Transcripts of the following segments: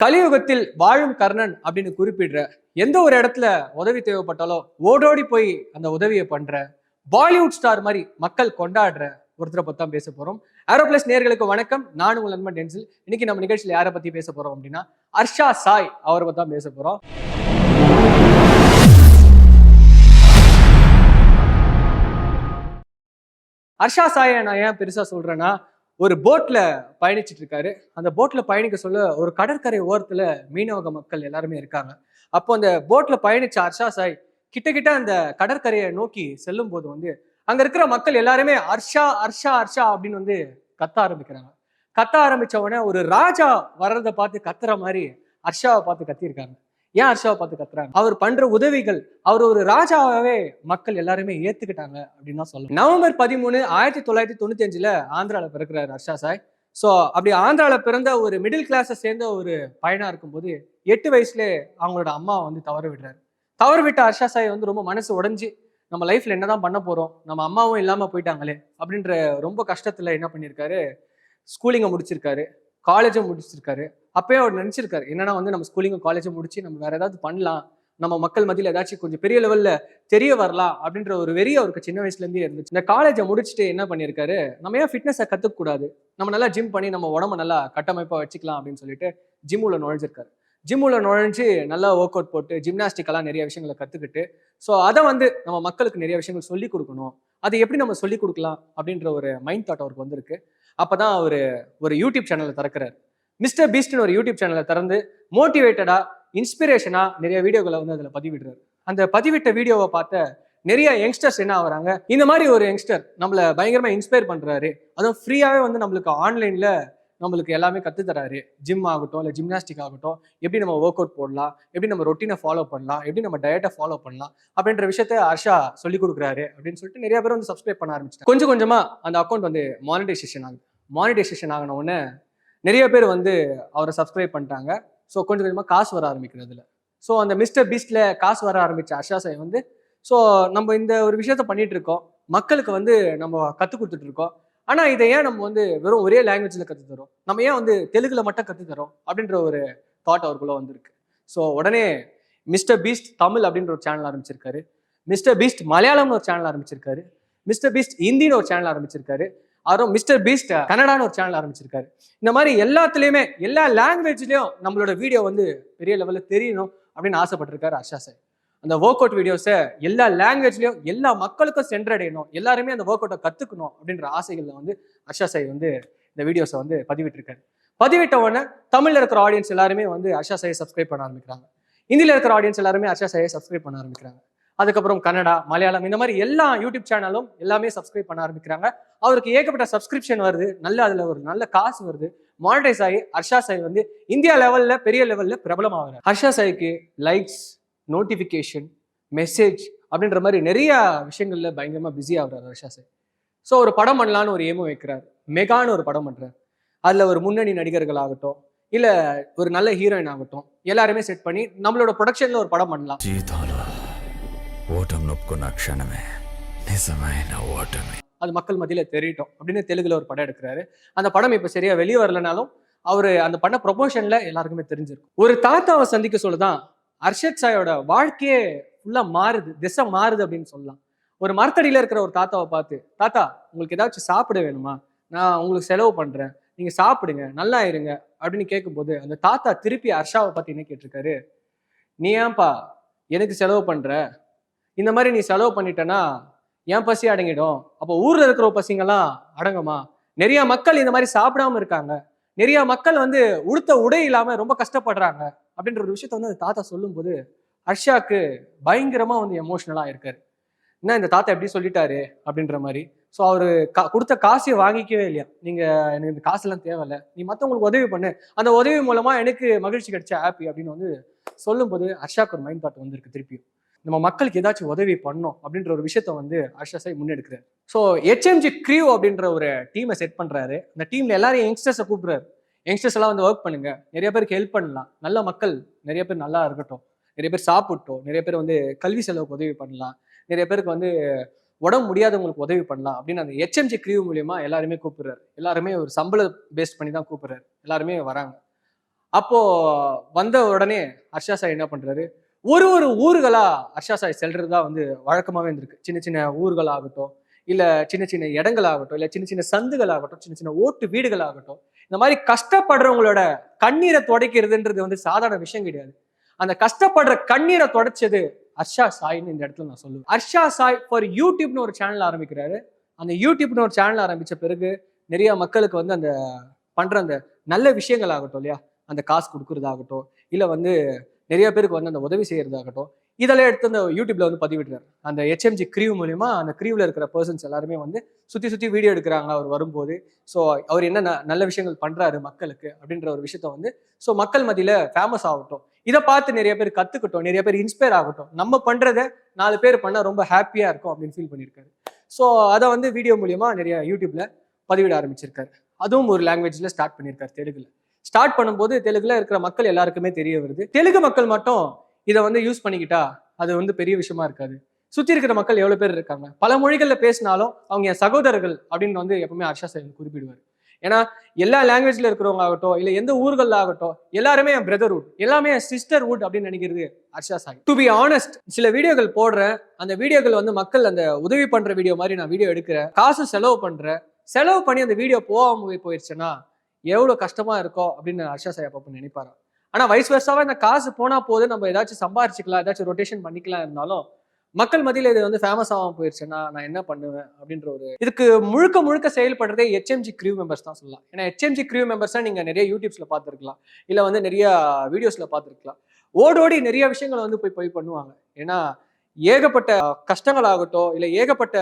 கலியுகத்தில் வாழும் கர்ணன் அப்படின்னு குறிப்பிடுற எந்த ஒரு இடத்துல உதவி தேவைப்பட்டாலோ ஓடோடி போய் அந்த உதவியை பண்ற பாலிவுட் ஸ்டார் மாதிரி மக்கள் கொண்டாடுற ஒருத்தரை பற்றி தான் பேச போறோம். ஏரோப்ளஸ் நேர்களுக்கு வணக்கம். நான் உங்கள் நண்பன் டென்சில். இன்னைக்கு நம்ம நிகழ்ச்சியில் யாரை பத்தி பேச போறோம் அப்படின்னா அர்ஷா சாய் அவரை பற்றி தான் பேச போறோம். ஹர்ஷா சாயை நான் ஏன் பெருசா சொல்றேன்னா ஒரு போட்ல பயணிச்சுட்டு இருக்காரு அந்த போட்ல பயணிக்க சொல்ல ஒரு கடற்கரை ஓரத்துல மீனவக மக்கள் எல்லாருமே இருக்காங்க. அப்போ அந்த போட்ல பயணிச்ச ஹர்ஷா சாய் கிட்ட கிட்ட அந்த கடற்கரையை நோக்கி செல்லும் போது வந்து அங்க இருக்கிற மக்கள் எல்லாருமே ஹர்ஷா ஹர்ஷா ஹர்ஷா அப்படின்னு வந்து கத்த ஆரம்பிக்கிறாங்க. கத்த ஆரம்பிச்ச உடனே ஒரு ராஜா வர்றதை பார்த்து கத்துற மாதிரி ஹர்ஷாவை பார்த்து கத்தியிருக்காங்க. ஏன் ஹர்ஷாவை பார்த்து கத்துறாங்க? அவர் பண்ற உதவிகள் அவர் ஒரு ராஜாவே மக்கள் எல்லாருமே ஏத்துக்கிட்டாங்க அப்படின்னு தான் சொல்லணும். நவம்பர் பதிமூணு ஆயிரத்தி தொள்ளாயிரத்தி தொண்ணூத்தி அஞ்சுல ஆந்திரால பிறக்கிறார் ஹர்ஷா சாய். ஸோ அப்படி ஆந்திரால பிறந்த ஒரு மிடில் கிளாஸை சேர்ந்த ஒரு பையனா இருக்கும்போது எட்டு வயசுல அவங்களோட அம்மா வந்து தவற விடுறாரு. தவறு விட்ட ஹர்ஷா சாய் வந்து ரொம்ப மனசு உடஞ்சி நம்ம லைஃப்ல என்னதான் பண்ண போறோம் நம்ம அம்மாவும் இல்லாம போயிட்டாங்களே அப்படின்ற ரொம்ப கஷ்டத்துல என்ன பண்ணியிருக்காரு? ஸ்கூலிங்கை முடிச்சிருக்காரு. காலேஜும் முடிச்சிருக்காரு. அப்பயே அவர் நினைச்சிருக்காரு என்னன்னா வந்து நம்ம ஸ்கூலிங்கும் காலேஜும் முடிச்சு நம்ம வேற ஏதாவது பண்ணலாம். நம்ம மக்கள் மத்தியில் ஏதாச்சும் கொஞ்சம் பெரிய லெவல்ல தெரிய வரலாம் அப்படின்ற ஒரு வெறி அவருக்கு சின்ன வயசுலேருந்தே இருந்துச்சு. இந்த காலேஜை முடிச்சுட்டு என்ன பண்ணியிருக்காரு நம்ம ஏன் ஃபிட்னஸை கற்றுக்கக்கூடாது நம்ம நல்லா ஜிம் பண்ணி நம்ம உடம்ப நல்லா கட்டமைப்பாக வச்சுக்கலாம் அப்படின்னு சொல்லிட்டு ஜிம்முள்ள நுழைஞ்சிருக்காரு. ஜிம் உள்ள நுழைஞ்சு நல்லா ஒர்க் அவுட் போட்டு ஜிம்னாஸ்டிக்கெல்லாம் நிறைய விஷயங்களை கத்துக்கிட்டு ஸோ அதை வந்து நம்ம மக்களுக்கு நிறைய விஷயங்கள் சொல்லி கொடுக்கணும். அதை எப்படி நம்ம சொல்லி கொடுக்கலாம் அப்படின்ற ஒரு மைண்ட் தாட் அவருக்கு வந்திருக்கு. அப்போ தான் அவர் ஒரு யூடியூப் சேனலை திறக்கிறார். மிஸ்டர் பீஸ்ட்னு ஒரு யூடியூப் சேனலை திறந்து மோட்டிவேட்டடாக இன்ஸ்பிரேஷனாக நிறைய வீடியோக்களை வந்து அதில் பதிவிடுறாரு. அந்த பதிவிட்ட வீடியோவை பார்த்த நிறைய யங்ஸ்டர்ஸ் என்ன ஆகுறாங்க இந்த மாதிரி ஒரு யங்ஸ்டர் நம்மளை பயங்கரமாக இன்ஸ்பயர் பண்ணுறாரு அதுவும் ஃப்ரீயாகவே வந்து நம்மளுக்கு ஆன்லைனில் நம்மளுக்கு எல்லாமே கற்றுத்தராரு ஜிம் ஆகட்டும் இல்லை ஜிம்னாஸ்டிக் ஆகட்டும் எப்படி நம்ம ஒர்க் அவுட் போடலாம் எப்படி நம்ம ரொட்டீனை ஃபாலோ பண்ணலாம் எப்படி நம்ம டயட்டை ஃபாலோ பண்ணலாம் அப்படின்ற விஷயத்த ஹர்ஷா சொல்லி கொடுக்குறாரு அப்படின்னு சொல்லிட்டு நிறைய பேர் வந்து சப்ஸ்கிரைப் பண்ண ஆரம்பிச்சிட்டாங்க. கொஞ்சம் கொஞ்சமாக அந்த அக்கௌண்ட் வந்து மானிட்டைசேஷன் ஆகுது. மானிட்டைசேஷன் ஆகின உடனே நிறைய பேர் வந்து அவரை சப்ஸ்கிரைப் பண்ணிட்டாங்க. ஸோ கொஞ்சம் கொஞ்சமாக காசு வர ஆரம்பிக்கிறதுல. ஸோ அந்த மிஸ்டர் பீஸ்டில் காசு வர ஆரம்பிச்ச ஹர்ஷா சாய் வந்து ஸோ நம்ம இந்த ஒரு விஷயத்த பண்ணிட்டு இருக்கோம். மக்களுக்கு வந்து நம்ம கற்றுக் கொடுத்துட்டு இருக்கோம். ஆனால் இதை ஏன் நம்ம வந்து வெறும் ஒரே லாங்குவேஜில் கற்றுத்தரோம் நம்ம ஏன் வந்து தெலுங்குல மட்டும் கற்றுத்தரோம் அப்படின்ற ஒரு தாட் அவருக்குள்ளே வந்திருக்கு. ஸோ உடனே மிஸ்டர் பீஸ்ட் தமிழ் அப்படின்ற ஒரு சேனல் ஆரம்பிச்சிருக்காரு. மிஸ்டர் பீஸ்ட் மலையாளம்னு ஒரு சேனல் ஆரம்பிச்சிருக்காரு. மிஸ்டர் பீஸ்ட் ஹிந்தின்னு ஒரு சேனல் ஆரம்பிச்சிருக்காரு. அப்புறம் மிஸ்டர் பீஸ்ட் கன்னடான்னு ஒரு சேனல் ஆரம்பிச்சிருக்காரு. இந்த மாதிரி எல்லாத்துலேயுமே எல்லா லாங்குவேஜ்லேயும் நம்மளோட வீடியோ வந்து பெரிய லெவலில் தெரியணும் அப்படின்னு ஆசைப்பட்டிருக்காரு அர்ஷா சார். அந்த ஒர்க் அவுட் வீடியோஸை எல்லா லாங்குவேஜ்லையும் எல்லா மக்களுக்கும் சென்றடையணும் எல்லாருமே அந்த ஒர்க் அவுட்டை கற்றுக்கணும் அப்படின்ற ஆசைகளில் வந்து ஹர்ஷா சாய் வந்து இந்த வீடியோஸை வந்து பதிவிட்டிருக்காரு. பதிவிட்ட உடனே தமிழில் இருக்கிற ஆடியன்ஸ் எல்லாருமே வந்து ஹர்ஷா சாயை சப்ஸ்கிரைப் பண்ண ஆரம்பிக்கிறாங்க. இந்தியில் இருக்கிற ஆடியன்ஸ் எல்லாருமே ஹர்ஷா சாயை சப்ஸ்கிரைப் பண்ண ஆரம்பிக்கிறாங்க. அதுக்கப்புறம் கன்னடா மலையாளம் இந்த மாதிரி எல்லா யூடியூப் சேனலும் எல்லாமே சப்ஸ்கிரைப் பண்ண ஆரம்பிக்கிறாங்க. அவருக்கு ஏகப்பட்ட சப்ஸ்கிரிப்ஷன் வருது. நல்ல அதில் ஒரு நல்ல காசு வருது. மானிட்டைஸ் ஆகி ஹர்ஷா சாய் வந்து இந்தியா லெவலில் பெரிய லெவலில் பிரபலம் ஆகுறாரு ஹர்ஷா சாய்க்கு லைக்ஸ் நோட்டிஃபிகேஷன் மெசேஜ் அப்படின்ற மாதிரி நிறைய விஷயங்களில் பயங்கரமாக பிஸி ஆகிறார் ஹர்ஷா சார். ஸோ ஒரு படம் பண்ணலான்னு ஒரு ஏமம் வைக்கிறார். மெகான்னு ஒரு படம் பண்ணுறார் அதில் ஒரு முன்னணி நடிகர்கள் ஆகட்டும் இல்லை ஒரு நல்ல ஹீரோயின் ஆகட்டும் எல்லாருமே செட் பண்ணி நம்மளோட ப்ரொடக்ஷனில் ஒரு படம் பண்ணலாம். அது மக்கள் மத்தியில் தெரியட்டும் அப்படின்னு தெலுங்குல ஒரு படம் எடுக்கிறாரு. அந்த படம் இப்போ சரியாக வெளியே வரலனாலும் அவர் அந்த பண்ண ப்ரொபோஷனில் எல்லாருக்குமே தெரிஞ்சிருக்கும். ஒரு தாத்தாவை சந்திக்க சொல்லதான் அர்ஷத் சாயோட வாழ்க்கையே ஃபுல்லா மாறுது திசை மாறுது அப்படின்னு சொல்லலாம். ஒரு மரத்தடியில இருக்கிற ஒரு தாத்தாவை பார்த்து தாத்தா உங்களுக்கு ஏதாச்சும் சாப்பிட வேணுமா? நான் உங்களுக்கு செலவு பண்றேன். நீங்க சாப்பிடுங்க நல்லா இருங்க. அப்படின்னு கேட்கும்போது அந்த தாத்தா திருப்பி ஹர்ஷாவை பத்தி என்ன கேட்டிருக்காரு? நீ ஏன்பா எனக்கு செலவு பண்ற? இந்த மாதிரி நீ செலவு பண்ணிட்டனா என் பசி அடங்கிடும். அப்போ ஊர்ல இருக்கிற பசிங்கெல்லாம் அடங்குமா? நிறைய மக்கள் இந்த மாதிரி சாப்பிடாம இருக்காங்க. நிறைய மக்கள் வந்து உடுத்த உடை இல்லாம ரொம்ப கஷ்டப்படுறாங்க. அப்படின்ற ஒரு விஷயத்த வந்து அந்த தாத்தா சொல்லும்போது ஹர்ஷாக்கு பயங்கரமாக வந்து எமோஷ்னலாக இருக்காரு. என்ன இந்த தாத்தா எப்படி சொல்லிட்டாரு? அப்படின்ற மாதிரி. ஸோ அவர் கா கொடுத்த காசையை வாங்கிக்கவே இல்லையா? நீங்கள் எனக்கு இந்த காசெல்லாம் தேவையில்ல. நீ மற்றவங்களுக்கு உதவி பண்ணு. அந்த உதவி மூலமாக எனக்கு மகிழ்ச்சி கிடைச்ச ஹாப்பி அப்படின்னு வந்து சொல்லும்போது ஹர்ஷாக்கு ஒரு மைண்ட் தாட் வந்திருக்கு திருப்பியும். நம்ம மக்களுக்கு ஏதாச்சும் உதவி பண்ணோம் அப்படின்ற ஒரு விஷயத்த வந்து ஹர்ஷா சாய் முன்னெடுக்கிறார். ஸோ ஹெச்எம்ஜி க்ரீவ் அப்படின்ற ஒரு டீமை செட் பண்ணுறாரு அந்த டீமில் எல்லாரையும் யங்ஸ்டர்ஸை கூப்பிடுறாரு. யங்ஸ்டர்ஸ் எல்லாம் வந்து ஒர்க் பண்ணுங்க. நிறைய பேருக்கு ஹெல்ப் பண்ணலாம். நல்ல மக்கள் நிறைய பேர் நல்லா இருக்கட்டும். நிறைய பேர் சாப்பிட்டோம் நிறைய பேர் வந்து கல்வி செலவுக்கு உதவி பண்ணலாம். நிறைய பேருக்கு வந்து உடம்பு முடியாதவங்களுக்கு உதவி பண்ணலாம் அப்படின்னு அந்த ஹெச்எம்ஜி கிரீவ் மூலியமா எல்லாருமே கூப்பிடுறாரு. எல்லாருமே ஒரு சம்பள பேஸ்ட் பண்ணி தான் கூப்பிடுறாரு. எல்லாருமே வராங்க. அப்போ வந்த உடனே ஹர்ஷா சாய் என்ன பண்றாரு? ஒரு ஒரு ஊர்களா ஹர்ஷா சாய் செல்றது தான் வந்து வழக்கமாவே இருந்திருக்கு. சின்ன சின்ன ஊர்கள் ஆகட்டும் இல்லை சின்ன சின்ன இடங்கள் ஆகட்டும் சின்ன சின்ன சந்துகள் ஆகட்டும் சின்ன சின்ன ஓட்டு வீடுகள் ஆகட்டும் இந்த மாதிரி கஷ்டப்படுறவங்களோட கண்ணீரை துடைக்கிறதுன்றது வந்து சாதாரண விஷயம் கிடையாது. அந்த கஷ்டப்படுற கண்ணீரை துடைச்சது ஹர்ஷா சாய்னு இந்த இடத்துல நான் சொல்லுவேன். ஹர்ஷா சாய் ஃபார் யூடியூப்னு ஒரு சேனல் ஆரம்பிக்கிறாரு. அந்த யூடியூப்னு ஒரு சேனல் ஆரம்பித்த பிறகு நிறைய மக்களுக்கு வந்து அந்த பண்ணுற அந்த நல்ல விஷயங்கள் ஆகட்டும் இல்லையா? அந்த காசு கொடுக்கறதாகட்டும் இல்லை வந்து நிறைய பேருக்கு வந்து அந்த உதவி செய்கிறதாகட்டும் இதெல்லாம் எடுத்து அந்த யூடியூப்ல வந்து பதிவிடுறாரு. அந்த ஹெச்எம்ஜி கிரீவ் மூலியமா அந்த கிரீவ்ல இருக்கிற பர்சன்ஸ் எல்லாருமே வந்து சுத்தி சுத்தி வீடியோ எடுக்கிறாங்க அவர் வரும்போது. ஸோ அவர் என்ன ந- நல்ல விஷயங்கள் பண்றாரு மக்களுக்கு அப்படின்ற ஒரு விஷயத்த வந்து ஸோ மக்கள் மத்தியில ஃபேமஸ் ஆகட்டும். இதை பார்த்து நிறைய பேர் கத்துக்கட்டும் நிறைய பேர் இன்ஸ்பயர் ஆகட்டும். நம்ம பண்றதை நாலு பேர் பண்ணா ரொம்ப ஹாப்பியா இருக்கும் அப்படின்னு ஃபீல் பண்ணியிருக்காரு. ஸோ அதை வந்து வீடியோ மூலியமா நிறைய யூடியூப்ல பதிவிட ஆரம்பிச்சிருக்காரு. அதுவும் ஒரு லாங்குவேஜ்ல ஸ்டார்ட் பண்ணியிருக்காரு தெலுங்குல. ஸ்டார்ட் பண்ணும்போது தெலுங்குல இருக்கிற மக்கள் எல்லாருக்குமே தெரிய வருது. தெலுங்கு மக்கள் மட்டும் இதை வந்து யூஸ் பண்ணிக்கிட்டா அது வந்து பெரிய விஷயமா இருக்காது. சுற்றி இருக்கிற மக்கள் எவ்வளோ பேர் இருக்காங்க? பல மொழிகளில் பேசினாலும் அவங்க என் சகோதரர்கள் அப்படின்னு வந்து எப்பவுமே ஹர்ஷா சார் குறிப்பிடுவார். ஏன்னா எல்லா லாங்குவேஜில் இருக்கிறவங்க ஆகட்டும் இல்லை எந்த ஊர்களில் ஆகட்டும் எல்லாருமே என் பிரதர்வுட் எல்லாமே என் சிஸ்டர்ஹுட் அப்படின்னு நினைக்கிறது Harsha Sai to be honest சில வீடியோக்கள் போடுறேன். அந்த வீடியோக்கள் வந்து மக்கள் அந்த உதவி பண்ணுற வீடியோ மாதிரி நான் வீடியோ எடுக்கிறேன். காசு செலவு பண்றேன். செலவு பண்ணி அந்த வீடியோ போகாம போயிடுச்சுன்னா எவ்வளோ கஷ்டமா இருக்கோ அப்படின்னு ஹர்ஷா சாய் அப்போ நினைப்பாரு ஆனா வயசு வருஷாவா இந்த காசு போனா போது நம்ம ஏதாச்சும் சம்பாரிச்சுக்கலாம் ஏதாச்சும் ரொட்டேஷன் பண்ணிக்கலாம் இருந்தாலும் மக்கள் மதியில் இது வந்து ஃபேமஸ் ஆகாம போயிருச்சுன்னா நான் என்ன பண்ணுவேன் அப்படின்ற ஒரு இதுக்கு முழுக்க முழுக்க செயல்படுறதே ஹெச்எம்ஜி கிரியூ மெம்பர்ஸ் தான் சொல்லலாம். ஏன்னா ஹெச்எம்ஜி கிரியூ மெம்பர்ஸா நீங்கள் நிறைய யூடியூப்ஸில் பார்த்துருக்கலாம். இல்லை வந்து நிறைய வீடியோஸில் பார்த்துருக்கலாம். ஓடோடி நிறைய விஷயங்களை வந்து போய் போய் பண்ணுவாங்க. ஏன்னா ஏகப்பட்ட கஷ்டங்கள் ஆகட்டும் இல்லை ஏகப்பட்ட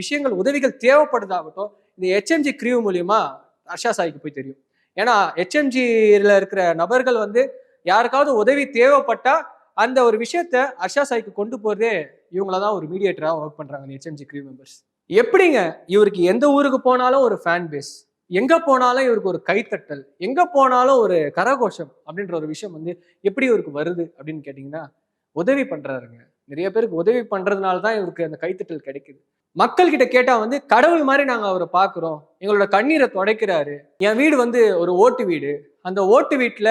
விஷயங்கள் உதவிகள் தேவைப்படுதாகட்டும் இந்த ஹெச்எம்ஜி கிரியூ மூலியமாக அர்ஷா சாய்க்கு போய் தெரியும். ஏன்னா ஹெச்எம்ஜியில் இருக்கிற நபர்கள் வந்து யாருக்காவது உதவி தேவைப்பட்டா அந்த ஒரு விஷயத்த ஹர்ஷா சாய்க்கு கொண்டு போகிறதே இவங்கள தான் ஒரு மீடியேட்டராக ஒர்க் பண்ணுறாங்க ஹெச்எம்ஜி கிரியூ மெம்பர்ஸ் எப்படிங்க? இவருக்கு எந்த ஊருக்கு போனாலும் ஒரு ஃபேன் பேஸ் எங்கே போனாலும் இவருக்கு ஒரு கைத்தட்டல். எங்கே போனாலும் ஒரு கரகோஷம் அப்படின்ற ஒரு விஷயம் வந்து எப்படி இவருக்கு வருது அப்படின்னு கேட்டிங்கன்னா உதவி பண்ணுறாருங்க நிறைய பேருக்கு உதவி பண்றதுனால தான் இவருக்கு அந்த கைத்தட்டல் கிடைக்குது. மக்கள் கிட்ட கேட்டா வந்து கடவுள் மாதிரி நாங்க அவரை பாக்குறோம். எங்களோட கண்ணீரை துடைக்கிறாரு. என் வீடு வந்து ஒரு ஓட்டு வீடு. அந்த ஓட்டு வீட்டுல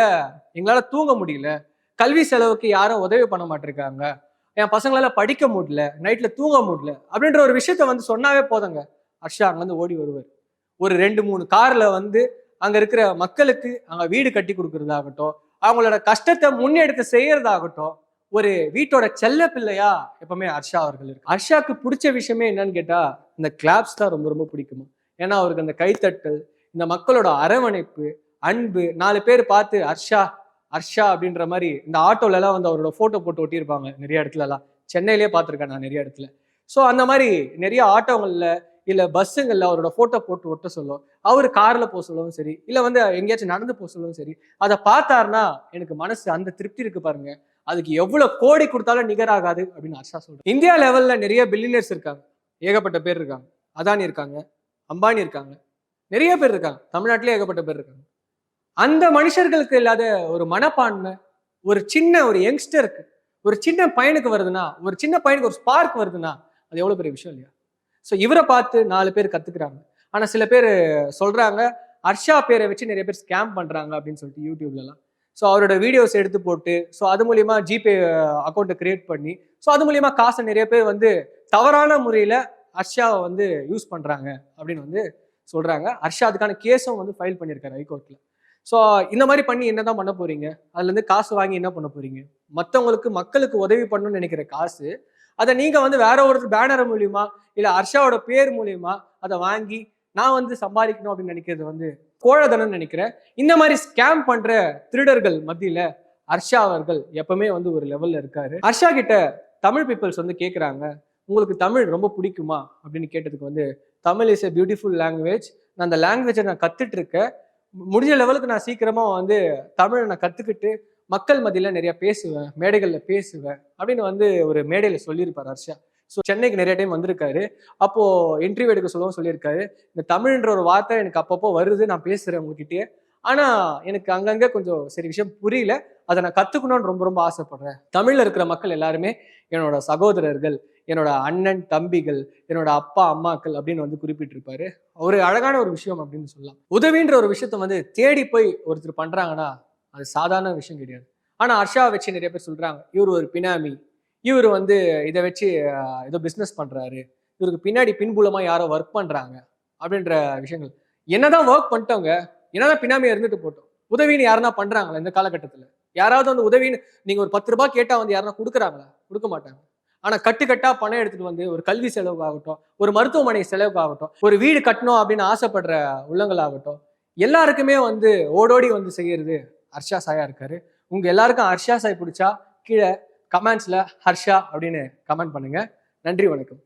எங்களால தூங்க முடியல. கல்வி செலவுக்கு யாரும் உதவி பண்ண மாட்டிருக்காங்க. என் பசங்களால படிக்க முடியல. நைட்ல தூங்க முடியல. அப்படின்ற ஒரு விஷயத்த வந்து சொன்னாவே போதுங்க. ஹர்ஷா அங்கேருந்து வந்து ஓடி வருவார். ஒரு ரெண்டு மூணு கார்ல வந்து அங்க இருக்கிற மக்களுக்கு அங்க வீடு கட்டி கொடுக்கறதாகட்டும் அவங்களோட கஷ்டத்தை முன்னெடுத்து செய்யறதாகட்டும் ஒரு வீட்டோட செல்ல பிள்ளையா எப்பவுமே ஹர்ஷா அவர்கள் இருக்கு. ஹர்ஷாக்கு பிடிச்ச விஷயமே என்னன்னு கேட்டா இந்த கிளாப்ஸ் தான் ரொம்ப ரொம்ப பிடிக்குமா? ஏன்னா அவருக்கு அந்த கைத்தட்டல் இந்த மக்களோட அரவணைப்பு அன்பு நாலு பேர் பார்த்து ஹர்ஷா ஹர்ஷா அப்படின்ற மாதிரி இந்த ஆட்டோல எல்லாம் வந்து அவரோட போட்டோ போட்டு ஒட்டியிருப்பாங்க நிறைய இடத்துல எல்லாம். சென்னையிலேயே பார்த்துருக்கேன் நான் நிறைய இடத்துல. ஸோ அந்த மாதிரி நிறைய ஆட்டோங்களில் இல்லை பஸ்ஸுங்களில் அவரோட போட்டோ போட்டு ஒட்ட சொல்லும். அவர் காரில் போக சொல்லவும் சரி. இல்லை வந்து எங்கேயாச்சும் நடந்து போக சொல்லவும் சரி. அதை பார்த்தாருன்னா எனக்கு மனசு அந்த திருப்தி இருக்கு பாருங்க. அதுக்கு எவ்வளவு கோடி கொடுத்தாலும் நிகராகாது அப்படின்னு ஹர்ஷா சொல்றாங்க. இந்தியா லெவல்ல நிறைய பில்லியனர்ஸ் இருக்காங்க. ஏகப்பட்ட பேர் இருக்காங்க. அதானி இருக்காங்க. அம்பானி இருக்காங்க. நிறைய பேர் இருக்காங்க. தமிழ்நாட்டிலே ஏகப்பட்ட பேர் இருக்காங்க. அந்த மனுஷர்களுக்கு இல்லாத ஒரு மனப்பான்மை ஒரு சின்ன ஒரு யங்ஸ்டருக்கு ஒரு சின்ன பையனுக்கு வருதுன்னா ஒரு சின்ன பையனுக்கு ஒரு ஸ்பார்க் வருதுன்னா அது எவ்வளவு பெரிய விஷயம் இல்லையா? ஸோ இவரை பார்த்து நாலு பேர் கத்துக்கிறாங்க. ஆனா சில பேர் சொல்றாங்க ஹர்ஷா பேரை வச்சு நிறைய பேர் ஸ்கேம் பண்றாங்க அப்படின்னு சொல்லிட்டு யூடியூப்லலாம் ஸோ அவரோட வீடியோஸ் எடுத்து போட்டு ஸோ அது மூலியமா ஜிபே அக்கௌண்ட்டை கிரியேட் பண்ணி ஸோ அது மூலியமா காசை நிறைய பேர் வந்து தவறான முறையில் ஹர்ஷாவை வந்து யூஸ் பண்ணுறாங்க அப்படின்னு வந்து சொல்கிறாங்க ஹர்ஷா அதுக்கான கேஸும் வந்து ஃபைல் பண்ணியிருக்காரு ஹைகோர்ட்டில் ஸோ இந்த மாதிரி பண்ணி என்ன தான் பண்ண போறீங்க? அதுலேருந்து காசு வாங்கி என்ன பண்ண போகிறீங்க மற்றவங்களுக்கு மக்களுக்கு உதவி பண்ணணும்னு நினைக்கிற காசு அதை நீங்கள் வந்து வேற ஒரு பேனர் மூலியமா இல்லை ஹர்ஷாவோட பேர் மூலியமா அதை வாங்கி நான் வந்து சம்பாதிக்கணும் அப்படின்னு நினைக்கிறது வந்து கோழதனம் நினைக்கிறேன். இந்த மாதிரி ஸ்கேம் பண்ற திருடர்கள் மத்தியில ஹர்ஷா அவர்கள் எப்பவுமே வந்து ஒரு லெவல்ல இருக்காரு. ஹர்ஷா கிட்ட தமிழ் பீப்புள்ஸ் வந்து கேட்குறாங்க உங்களுக்கு தமிழ் ரொம்ப பிடிக்குமா? அப்படின்னு கேட்டதுக்கு வந்து Tamil is a beautiful language நான் அந்த லாங்குவேஜை நான் கத்துட்டு இருக்கேன் முடிஞ்ச லெவலுக்கு நான் சீக்கிரமா வந்து தமிழை நான் கத்துக்கிட்டு மக்கள் மத்தியில நிறைய பேசுவேன் மேடைகள்ல பேசுவேன் அப்படின்னு வந்து ஒரு மேடையில சொல்லியிருப்பார் ஹர்ஷா. ஸோ சென்னைக்கு நிறைய டைம் வந்திருக்காரு. அப்போ இன்டர்வியூ எடுக்க சொல்லவும் சொல்லியிருக்காரு. இந்த தமிழ்ன்ற ஒரு வார்த்தை எனக்கு அப்பப்போ வருது நான் பேசுறேன் உங்ககிட்டயே. ஆனா எனக்கு அங்கங்கே கொஞ்சம் சரி விஷயம் புரியல. அதை நான் கத்துக்கணும்னு ரொம்ப ரொம்ப ஆசைப்படுறேன். தமிழ்ல இருக்கிற மக்கள் எல்லாருமே என்னோட சகோதரர்கள் என்னோட அண்ணன் தம்பிகள் என்னோட அப்பா அம்மாக்கள் அப்படின்னு வந்து குறிப்பிட்டிருப்பாரு. ஒரு அழகான ஒரு விஷயம் அப்படின்னு சொல்லலாம். உதவின்ற ஒரு விஷயத்த வந்து தேடி போய் ஒருத்தர் பண்றாங்கன்னா அது சாதாரண விஷயம் கிடையாது. ஆனா ஹர்ஷாவை வச்சு நிறைய பேர் சொல்றாங்க இவர் ஒரு பினாமி இவர் வந்து இதை வச்சு ஏதோ பிஸ்னஸ் பண்ணுறாரு இவருக்கு பின்னாடி பின்புலமாக யாரோ ஒர்க் பண்ணுறாங்க அப்படின்ற விஷயங்கள். என்னதான் ஒர்க் பண்ணிட்டவங்க என்னதான் பினாமியா இருந்துட்டு போட்டோம் உதவின்னு யாருன்னா பண்ணுறாங்களா இந்த காலகட்டத்தில்? யாராவது வந்து உதவின்னு நீங்கள் ஒரு பத்து ரூபாய் கேட்டால் வந்து யாருன்னா கொடுக்குறாங்களா? கொடுக்க மாட்டாங்க. ஆனால் கட்டுக்கட்டாக பணம் எடுத்துகிட்டு வந்து ஒரு கல்வி செலவுக்காகட்டும் ஒரு மருத்துவமனை செலவுக்காகட்டும் ஒரு வீடு கட்டணும் அப்படின்னு ஆசைப்படுற உள்ளங்களாகட்டும் எல்லாருக்குமே வந்து ஓடோடி வந்து செய்கிறது ஹர்ஷா சாயா இருக்காரு. உங்கள் எல்லாருக்கும் ஹர்ஷா சாய் பிடிச்சா கீழே கமெண்ட்ஸ்ல ஹர்ஷா அப்படின்னு கமெண்ட் பண்ணுங்க. நன்றி வணக்கம்.